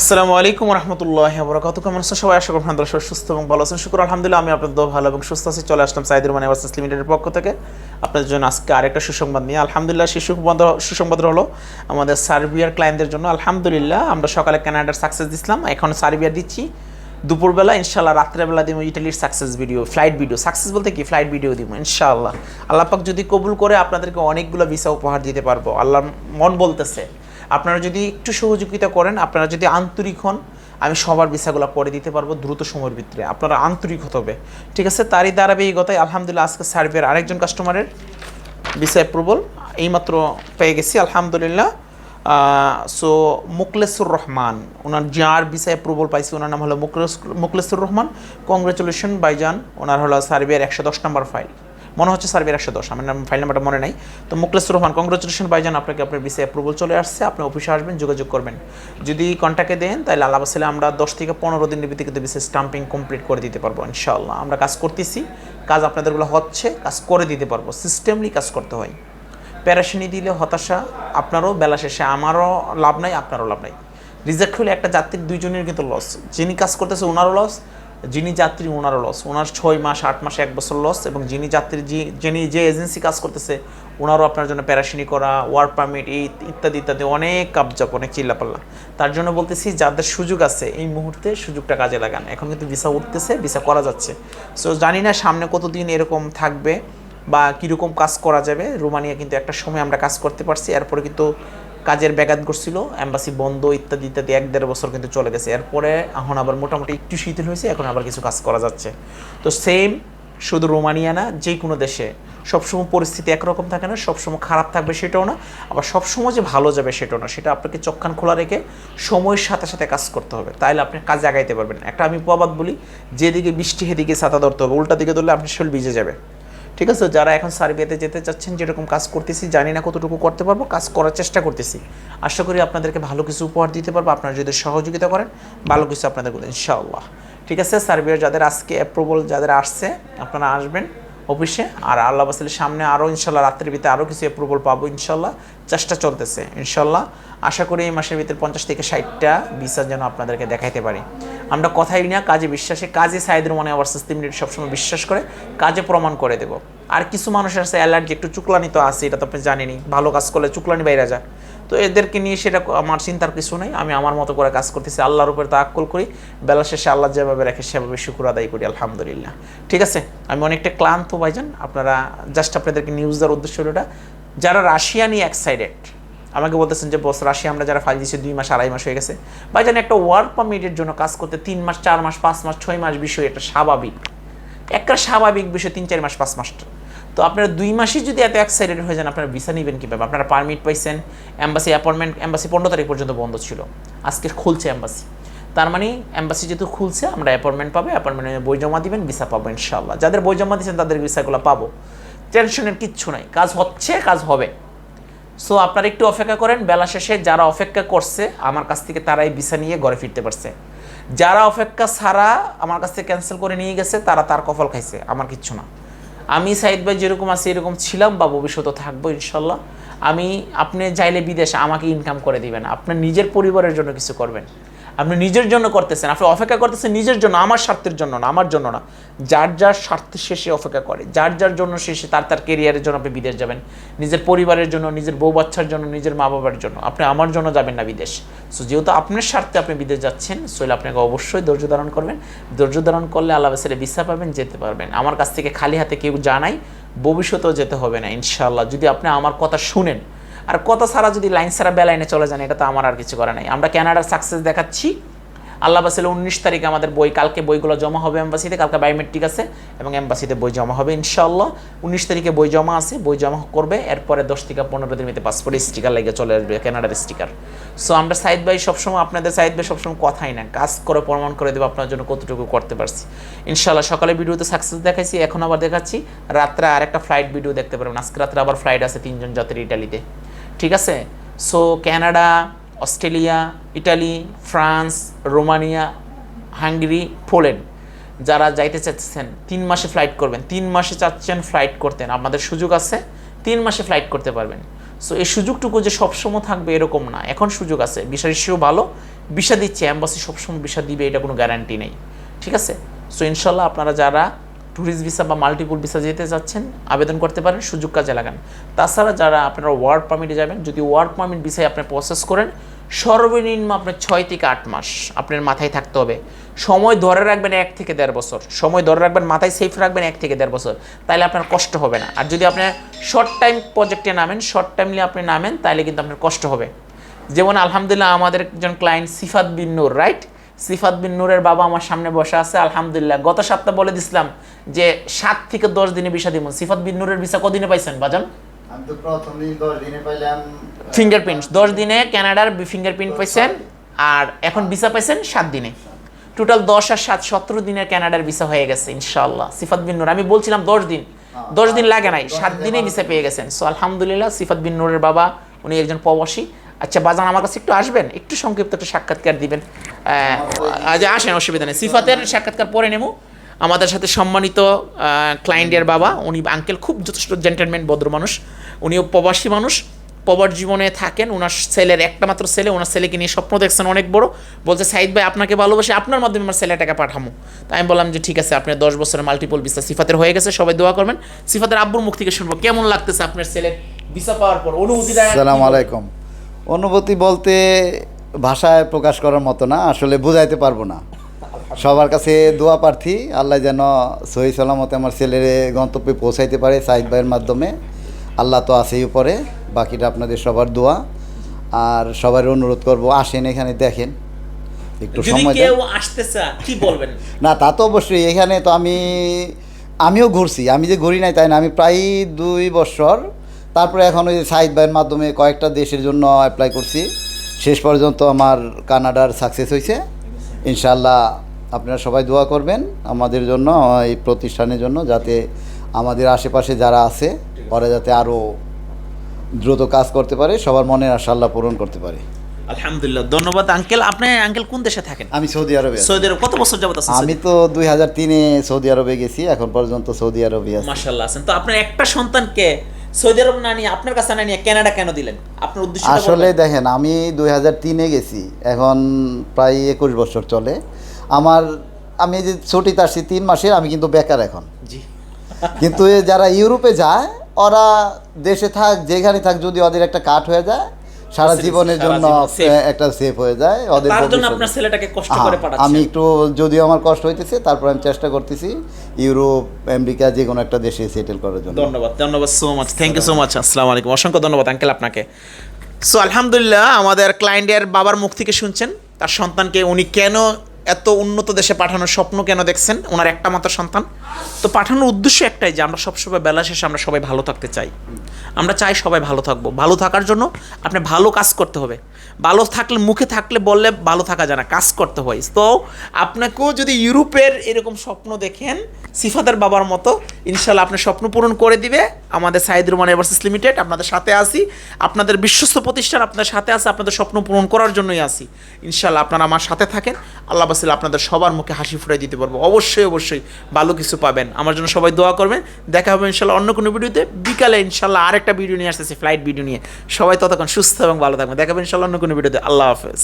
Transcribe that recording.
আসসালামু আলাইকুম রহমতুল্লাহ বরকাত কেমন আছেন সবাই? আশা করি আপনারা সবাই সুস্থ এবং ভালো আছেন। শুক্র, আলহামদুলিল্লাহ, আমি আপনাদের ভালো এবং সুস্থ আছি। চলে আসলাম সাইদুর মানে ওয়ার্সেস লিমিটেডের পক্ষ থেকে। আপনাদের জন্য আজকে আরেকটা সুসংবাদ নিয়ে। আলহামদুলিল্লাহ, সেই সুসংবাদ সুসংবাদ হলো আমাদের সার্বিয়ার ক্লায়েন্টদের জন্য। আলহামদুলিল্লাহ, আমরা সকালে কানাডার সাকসেস দিছিলাম। এখন সার্বিয়া দিচ্ছি। দুপুরবেলা ইনশাল্লাহ রাত্রেবেলা দিব ইটালির success video flight video success বলতে কি? ফ্লাইট ভিডিও দিব ইনশাআল্লাহ। আল্লাহ পাক যদি কবুল করে, আপনাদেরকে অনেকগুলো ভিসা উপহার দিতে পারব। আল্লাহ মন বলতেছে। আপনারা যদি একটু সহযোগিতা করেন, আপনারা যদি আন্তরিক হন, আমি সবার ভিসাগুলো করে দিতে পারব দ্রুত সময়ের ভিতরে। আপনারা আন্তরিক হতে হবে। ঠিক আছে? তারই ধারাবাহিকতায় আলহামদুলিল্লাহ আজকে সার্ভের আরেকজন কাস্টমারের ভিসা অ্যাপ্রুভাল এইমাত্র পেয়ে গেছি, আলহামদুলিল্লাহ। সো মুকলেসুর রহমান, ওনার যার ভিসা অ্যাপ্রুভাল পাইছি, ওনার নাম হলো মুকলেস মুকলেসুর রহমান। কংগ্রেচুলেশন বাইজান ওনার হলো সার্বিয়ার একশো দশ নম্বর ফাইল মনে হচ্ছে সার্বিয়ার একশো দশ আমার নাম ফাইল নাম্বারটা মনে নাই। তো মুকলেসুর রহমান কংগ্রেচুলেশন বাইজান আপনাকে আপনার ভিসা অ্যাপ্রুভাল চলে আসছে, আপনি অফিসে আসবেন, যোগাযোগ করবেন। যদি কন্ট্যাক্টে দেন, তাহলে আল্লাহ বাসলে আমরা দশ থেকে পনেরো দিনের ভিতরে কিন্তু ভিসা স্টাম্পিং কমপ্লিট করে দিতে পারব, ইনশাআল্লাহ। আমরা কাজ করতেছি, কাজ আপনাদেরগুলো হচ্ছে, কাজ করে দিতে পারব সিস্টেমলি কাজ করতে হয়। প্যারাশানি দিলে হতাশা, আপনারও বেলা শেষে, আমারও লাভ নাই, আপনারও লাভ নাই। রিজেক্ট হলে একটা যাত্রীর দুইজনের কিন্তু লস যিনি কাজ করতেছে, ওনারও লস যিনি যাত্রী, ওনারও লস ওনার ছয় মাস, আট মাস, এক বছর লস এবং যিনি যাত্রী যিনি যে এজেন্সি কাজ করতেছে, ওনারও আপনার জন্য প্যারাসিনি করা ওয়ার্ক পারমিট এই ইত্যাদি ইত্যাদি, অনেক কাবজাপ অনেক চিল্লাপাল্লা। তার জন্য বলতেছি, যাদের সুযোগ আছে, এই মুহূর্তে সুযোগটা কাজে লাগান। এখন কিন্তু ভিসা উঠতেছে ভিসা করা যাচ্ছে। সো জানি না সামনে কতদিন এরকম থাকবে বা কীরকম কাজ করা যাবে। রোমানিয়া কিন্তু একটা সময় আমরা কাজ করতে পারছি, এরপরে কিন্তু কাজের ব্যাঘাত করছিল অ্যাম্বাসি বন্ধ ইত্যাদি ইত্যাদি এক দেড় বছর কিন্তু চলে গেছে। এরপরে এখন আবার মোটামুটি একটু শিথিল হয়েছে, এখন আবার কিছু কাজ করা যাচ্ছে। তো সেম শুধু রোমানিয়া না যে কোনো দেশে। সবসময় পরিস্থিতি একরকম থাকে না, সবসময় খারাপ থাকবে সেটাও না, আবার সবসময় যে ভালো যাবে সেটাও না। সেটা আপনাকে চক্ষান খোলা রেখে সময়ের সাথে সাথে কাজ করতে হবে। তাইলে আপনি কাজে আগাইতে পারবেন একটা আমি প্রবাদ বলি, যেদিকে বৃষ্টি, সেদিকে ছাতা ধরতে হবে। উল্টা দিকে ধরলে আপনি শরীর ভিজে যাবে। ঠিক আছে? যারা এখন সার্বিয়াতে যেতে চাচ্ছেন, যেরকম কাজ করতেছি, জানি না কতটুকু করতে পারব, কাজ করার চেষ্টা করতেছি। আশা করি আপনাদেরকে ভালো কিছু উপহার দিতে পারব। আপনারা যদি সহযোগিতা করেন, ভালো কিছু আপনাদের ইনশাআল্লাহ। ঠিক আছে? সার্বিয়ার যাদের আজকে অ্যাপ্রুভাল যাদের আসছে, আপনারা আসবেন। অফিসে। আর আল্লাহ বাসের সামনে আরও ইনশাল্লাহ রাত্রির ভিতরে আরও কিছু অ্যাপ্রুভাল পাবো, ইনশাল্লাহ। চেষ্টা চলতেছে, ইনশাল্লাহ। আশা করি এই মাসের ভিতরে পঞ্চাশ থেকে ষাটটা ভিসা যেন আপনাদেরকে দেখাইতে পারি। আমরা কথাই না, কাজে বিশ্বাসে, কাজে সাইদের মনে আবার সিস্টেম সবসময় বিশ্বাস করে, কাজে প্রমাণ করে দেব। আর কিছু মানুষের আছে অ্যালার্জি একটু চুকলানি তো আছে, এটা তো আপনি জানেনই। ভালো কাজ করলে চুকলানি বাইরে যায়। তো এদেরকে নিয়ে সেটা আমার চিন্তার কিছু নেই। আমি আমার মতো করে কাজ করতেছি, আল্লাহর উপরে তাক্কল করি। বেলা শেষে আল্লাহ যেভাবে রাখে সেভাবে শুকুর আদায় করি, আলহামদুলিল্লাহ। ঠিক আছে? আমি অনেকটা ক্লান্ত ভাইজান। আপনারা জাস্ট আপনাদেরকে নিউজ দেওয়ার উদ্দেশ্য হলো এটা। যারা রাশিয়া নিয়ে এক্সাইটেড আমাকে বলতেছেন যে, বস, রাশিয়া আমরা যারা ফাইল দিচ্ছি দুই মাস, আড়াই মাস হয়ে গেছে। ভাইজান, একটা ওয়ার্ক পারমিটের জন্য কাজ করতে তিন মাস, চার মাস, পাঁচ মাস, ছয় মাস বিষয় এটা স্বাভাবিক। একটা স্বাভাবিক বিষয় তিন, চার মাস, পাঁচ মাসটা। তো আপনারা দুই মাসে যদি এত এক্সাইটেড হয়ে যান, আপনারা ভিসা নেবেন কীভাবে? আপনারা পারমিট পাইছেন অ্যাম্বাসি অ্যাপয়েন্টমেন্ট অ্যাম্বাসি পনেরো তারিখ পর্যন্ত বন্ধ ছিল। আজকে খুলছে অ্যাম্বাসি তার মানে অ্যাম্বাসি যেহেতু খুলছে, আমরা অ্যাপয়েন্টমেন্ট পাবো অ্যাপয়েন্টমেন্টে বই জমা দিবেন ভিসা পাবো ইনশাল্লাহ যাদের বই জমা দিচ্ছেন তাদের ভিসাগুলো পাবো। টেনশনের কিচ্ছু নাই। কাজ হচ্ছে, কাজ হবে। সো আপনারা একটু অপেক্ষা করেন, বেলা শেষে যারা অপেক্ষা করছে, আমার কাছ থেকে তারাই ভিসা নিয়ে ঘরে ফিরতে পারছে। যারা অপেক্ষা ছাড়া আমার কাছ থেকে ক্যান্সেল করে নিয়ে গেছে, তারা তার কফল খাইছে, আমার কিচ্ছু না। আমি সাইদ ভাই যেরকম আছি, এরকম ছিলাম বা ভবিষ্যতে থাকব, ইনশাল্লাহ। আমি, আপনি চাইলে বিদেশে আমাকে ইনকাম করে দিবেন আপনার নিজের পরিবারের জন্য কিছু করবেন। আপনি নিজের জন্য করতেছেন, আপনি অপেক্ষা করতেছেন নিজের জন্য, আমার স্বার্থের জন্য না, আমার জন্য না। যার যার স্বার্থের শেষে অপেক্ষা করে, যার যার জন্য শেষে তার তার কেরিয়ারের জন্য আপনি বিদেশ যাবেন, নিজের পরিবারের জন্য, নিজের বউ বাচ্চার জন্য, নিজের মা বাবার জন্য, আপনি আমার জন্য যাবেন না বিদেশ। সো যেহেতু আপনার স্বার্থে আপনি বিদেশ যাচ্ছেন সোলে আপনাকে অবশ্যই ধৈর্য ধারণ করবেন। ধৈর্য ধারণ করলে আল্লাহ বাসের ভিসা পাবেন, যেতে পারবেন। আমার কাছ থেকে খালি হাতে কেউ জানাই ভবিষ্যতেও যেতে হবে না ইনশাল্লাহ যদি আপনি আমার কথা শুনেন আর কথা সারা যদি লাইন ছাড়া বেলাইনে চলে যান, এটা তো আমার আর কিছু করা নাই। আমরা ক্যানাডার সাকসেস দেখাচ্ছি। আল্লাহ বাসিলে উনিশ তারিখে আমাদের বই, কালকে বইগুলো জমা হবে এম্বাসিতে, কালকে বায়োমেট্রিক আছে এবং এম্বাসিতে বই জমা হবে ইনশাল্লাহ উনিশ তারিখে বই জমা আছে, বই জমা করবে, এরপরে দশ থেকে পনেরো দিন মধ্যে পাসপোর্ট স্টিকার লেগে চলে আসবে কানাডার স্টিকার সো আমরা সাইদ ভাই সবসময়, আপনাদের সাইদ ভাই সবসময় কথাই না, কাজ করে, প্রমাণ করে দেবো আপনার জন্য কতটুকু করতে পারছি। ইনশাল্লাহ সকালে ভিডিওতে সাকসেস দেখাইছি, এখন আবার দেখাচ্ছি। রাত্রে আরেকটা ফ্লাইট ভিডিও দেখতে পারবেন। আজকে রাত্রে আবার ফ্লাইট আছে তিনজন যাত্রী ইটালিতে ঠিক আছে? So Canada Australia Italy France Romania Hungary Poland যারা যাইতে চাচ্ছেন তিন মাসে ফ্লাইট করবেন। তিন মাসে চাচ্ছেন ফ্লাইট করতেন আপনাদের সুযোগ আছে, তিন মাসে ফ্লাইট করতে পারবেন। সো এই সুযোগটুকু যে সবসময় থাকবে এরকম না। এখন সুযোগ আছে। ভিসা রেশিও ভালো, ভিসা দিচ্ছে অ্যাম্বাসি সবসময় ভিসা দিবে, এটা কোনো গ্যারান্টি নেই। ঠিক আছে? সো ইনশাল্লাহ আপনারা যারা ট্যুরিস্ট ভিসা বা মাল্টিপুল ভিসা যেতে যাচ্ছেন, আবেদন করতে পারেন, সুযোগ কাজে লাগান। তাছাড়া যারা আপনারা ওয়ার্ক পারমিটে যাবেন, যদি ওয়ার্ক পারমিট ভিসায় আপনি প্রসেস করেন, সর্বনিম্ন আপনার ছয় থেকে আট মাস আপনার মাথায় থাকতে হবে। সময় ধরে রাখবেন এক থেকে দেড় বছর। সময় ধরে রাখবেন, মাথায় সেফ রাখবেন এক থেকে দেড় বছর। তাহলে আপনার কষ্ট হবে না। আর যদি আপনার শর্ট টাইম প্রজেক্টে নামেন শর্ট টাইমলি আপনি নামেন তাহলে কিন্তু আপনার কষ্ট হবে। যেমন আলহামদুলিল্লাহ, আমাদের একজন ক্লায়েন্ট সিফাত বিন নূর রাইট সিফাত বিন নূরের বাবা আমার সামনে বসে আছে আলহামদুলিল্লাহ। গত সপ্তাহ বলে দিছিলাম যে সাত থেকে দশ দিনে ভিসা দিব। সিফাত বিন নূরের ভিসা কদিনে পাইছেন বাজান? ফিঙ্গারপ্রিন্ট দশ দিনে কানাডার ফিঙ্গারপ্রিন্ট পাইছেন আর এখন ভিসা পাইছেন সাত দিনে। টোটাল দশ আর সাত সতেরো দিনের কানাডার ভিসা হয়ে গেছে ইনশাল্লাহ সিফাত বিন নূর। আমি বলছিলাম দশ দিন। দশ দিন লাগে নাই। সাত দিনে দিনে ভিসা পেয়ে গেছেন। সো আলহামদুলিল্লাহ সিফাত বিন নূরের বাবা উনি একজন প্রবাসী। আচ্ছা বাজান, আমার কাছে একটু আসবেন? একটু সংক্ষিপ্ত একটা সাক্ষাৎকার দিবেন। আজ আসেন, অসুবিধা নেই। সিফাতের সাক্ষাৎকার পরে নেব আমাদের সাথে সম্মানিত ক্লায়েন্টের বাবা, উনি আঙ্কেল খুব যথেষ্ট জেন্টেলম্যান ভদ্র মানুষ। উনিও প্রবাসী মানুষ। প্রবাস জীবনে থাকেন ওনার ছেলের একটা মাত্র ছেলে ওনার ছেলেকে নিয়ে স্বপ্ন দেখছেন অনেক বড়। বলছে, সাইদ ভাই, আপনাকে ভালোবাসে, আপনার মাধ্যমে আমার ছেলে টাকা পাঠামো। তাই আমি বললাম যে, ঠিক আছে আপনার দশ বছরের মাল্টিপল ভিসা সিফাতের হয়ে গেছে, সবাই দোয়া করবেন। সিফাতের আব্বুর মুখ থেকে শুনব, কেমন লাগতেছে আপনার ছেলের ভিসা পাওয়ার পর? অনুভূতি কি সালাম আলাইকুম। অনুভূতি বলতে ভাষায় প্রকাশ করার মতো না আসলে বুঝাইতে পারব না। সবার কাছে দোয়া প্রার্থী আল্লাহ যেন সহি সালামতে আমার ছেলের গন্তব্যে পৌঁছাইতে পারে সাইদ ভাইয়ের মাধ্যমে। আল্লাহ তো আছেই উপরে বাকিটা আপনাদের সবার দোয়া। আর সবার অনুরোধ করব আসেন এখানে দেখেন। একটু সময় কেউ আসতে কি বলবেন? না তা তো অবশ্যই এখানে তো আমি আমিও ঘুরছি। আমি যে ঘুরি নাই তাই না আমি প্রায় দুই বছর তারপরে এখন ওই সাইদ ভাইয়ের মাধ্যমে কয়েকটা দেশের জন্য অ্যাপ্লাই করছি। শেষ পর্যন্ত আমার কানাডার সাকসেস হয়েছে ইনশাল্লাহ আপনারা সবাই দোয়া করবেন আমাদের জন্য এই প্রতিষ্ঠানের জন্য যাতে আমাদের আশেপাশে যারা আছে ওরা যাতে আরও দ্রুত কাজ করতে পারে সবার মনের আশা আল্লাহ পূরণ করতে পারে। আলহামদুলিল্লাহ ধন্যবাদ আঙ্কেল আপনি আঙ্কেল কোন দেশে থাকেন? আমি সৌদি আরবে সৌদি আরব কত বছর যাবত আছেন আমি তো দুই হাজার তিনে সৌদি আরবে গেছি এখন পর্যন্ত সৌদি আরবে আছি। মাশাআল্লাহ আছেন। তো আপনার একটা সন্তানকে সৌদি আরব না নিয়ে আপনার কাছে না নিয়ে কানাডা কেন দিলেন? আপনার উদ্দেশ্য আসলে দেখেন আমি দুই হাজার তিনে গেছি এখন প্রায় একুশ বছর চলে। আমার আমি যে ছুটিতে আসছি তিন মাসের আমি কিন্তু বেকার এখন। জি। কিন্তু যারা ইউরোপে যায় ওরা দেশে থাক যেখানে থাক যদি ওদের একটা কাট হয়ে যায় সারা জীবনের জন্য একটা সেফ হয়ে যায় ওদের তার জন্য আপনার ছেলেটাকে কষ্ট করে পাঠাচ্ছেন। আমি একটু যদিও আমার কষ্ট হইতেছে তারপর আমি চেষ্টা করতেছি ইউরোপ আমেরিকা যে কোনো একটা দেশে সেটেল করার জন্য। ধন্যবাদ ধন্যবাদ so much thank you so much আসসালামু আলাইকুম। অসংখ্য ধন্যবাদ আঙ্কেল আপনাকে। সো আলহামদুলিল্লাহ আমাদের ক্লায়েন্টের বাবার মুখ থেকে শুনছেন তার সন্তানকে উনি কেন এত উন্নত দেশে পাঠানোর স্বপ্ন কেন দেখছেন? ওনার একটা মাত্র সন্তান। তো পাঠানোর উদ্দেশ্য একটাই যে আমরা সবসময় বেলা শেষে আমরা সবাই ভালো থাকতে চাই। আমরা চাই সবাই ভালো থাকব। ভালো থাকার জন্য আপনি ভালো কাজ করতে হবে। ভালো থাকলে, মুখে থাকলে বললে ভালো থাকা যায় না, কাজ করতে হয়। তো আপনাকেও যদি ইউরোপের এরকম স্বপ্ন দেখেন সিফাদার বাবার মতো ইনশাল্লাহ আপনার স্বপ্ন পূরণ করে দিবে। আমাদের সাইদ রুমান এভার্সিস লিমিটেড, আপনাদের সাথে আসি আপনাদের বিশ্বস্ত প্রতিষ্ঠান আপনাদের সাথে আছে, আপনাদের স্বপ্ন পূরণ করার জন্যই আসি ইনশাল্লাহ আপনারা আমার সাথে থাকেন। আল্লাহ বাসিল আপনাদের সবার মুখে হাসি ফুটাই দিতে পারব। অবশ্যই অবশ্যই ভালো কিছু পাবেন। আমার জন্য সবাই দোয়া করবেন। দেখা হবে ইনশাল্লাহ অন্য কোনো ভিডিওতে। বিকালে ইনশাল্লাহ আরেকটা ভিডিও নিয়ে আসতেছি ফ্লাইট ভিডিও নিয়ে। সবাই ততক্ষণ সুস্থ এবং ভালো থাকবেন। দেখা হবে ইনশাল্লাহ অন্য কোনো ভিডিওতে। আল্লাহ হাফেজ।